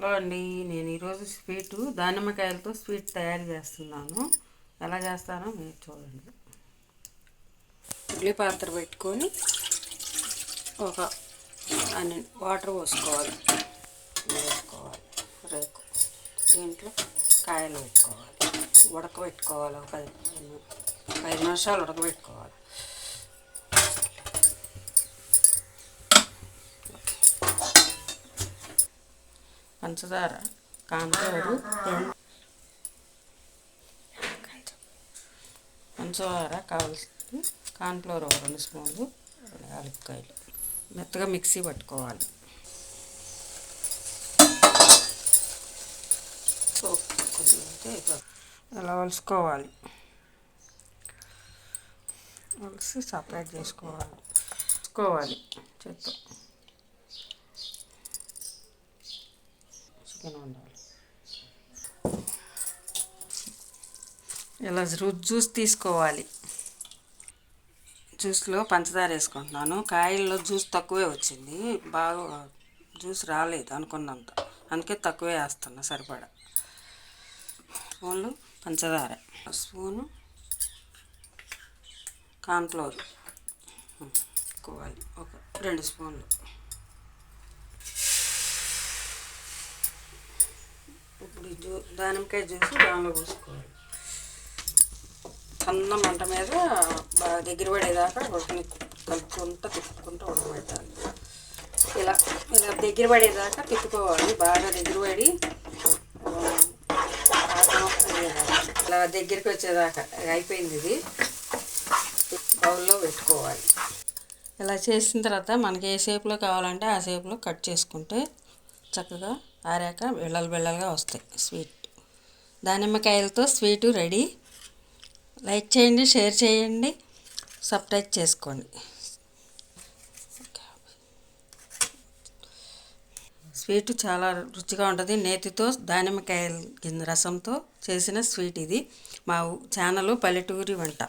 Hello అండి నేను ఈరోజు స్వీటు దానిమ్మకాయలతో స్వీట్ తయారు చేస్తున్నాను. ఎలా చేస్తానో మీరు చూడండి. ఉల్లి పాత్ర పెట్టుకొని ఒక అన్ని వాటర్ పోసుకోవాలి. వేసుకోవాలి. రేకు. దీంట్లో కాయలు పెట్టుకోవాలి ఉడకబెట్టుకోవాలి. ఒక పది పది ఐదు నిమిషాలు ఉడకబెట్టుకోవాలి. పంచదార. కాంతవరు పంచదార కావాల్సింది కాన్ఫ్లోర్ ఒక రెండు స్పూన్లు రెండు యాలక్కాయలు. మెత్తగా మిక్సీ పట్టుకోవాలి. అయితే ఇలా వలుసుకోవాలి. వలిసి సపరేట్ చేసుకోవాలి. వలుసుకోవాలి చెత్త చికెన్ వండాలి ఇలా జ్యూస్ జ్యూస్ తీసుకోవాలి. జ్యూస్లో పంచదార వేసుకుంటున్నాను. కాయల్లో జ్యూస్ తక్కువే వచ్చింది. బాగా జ్యూస్ రాలేదు అనుకున్నంత. అందుకే తక్కువే వేస్తున్నా సరిపడా. స్పూన్లు పంచదార. Spoon cornflour. ఎక్కువాలి ఒక రెండు స్పూన్లు. ఈ జ్యూ దానిమ్మకాయ జ్యూస్ దానిలో పోసుకోవాలి. సన్న మంట మీద బాగా దగ్గర పడేదాకా ఉడకని కలుపుకుంటూ తిప్పుకుంటూ ఉడకబెట్టాలి. ఇలా ఇలా దగ్గర పడేదాకా తిప్పుకోవాలి. బాగా దగ్గర పడి ఇలా దగ్గరికి వచ్చేదాకా అయిపోయింది ఇది. బౌల్లో పెట్టుకోవాలి. ఇలా చేసిన తర్వాత మనకి ఏ షేప్లో కావాలంటే ఆ షేప్లో కట్ చేసుకుంటే చక్కగా ఆరాక బిళ్ళలు బిళ్ళలుగా వస్తాయి. స్వీట్ దానిమ్మకాయలతో స్వీటు రెడీ. లైక్ చేయండి షేర్ చేయండి సబ్స్క్రైబ్ చేసుకోండి. స్వీట్ చాలా రుచిగా ఉంటుంది. నేతితో దానిమ్మకాయల రసంతో చేసిన స్వీట్ ఇది. మా ఊ- ఛానల్ పల్లెటూరి వంట.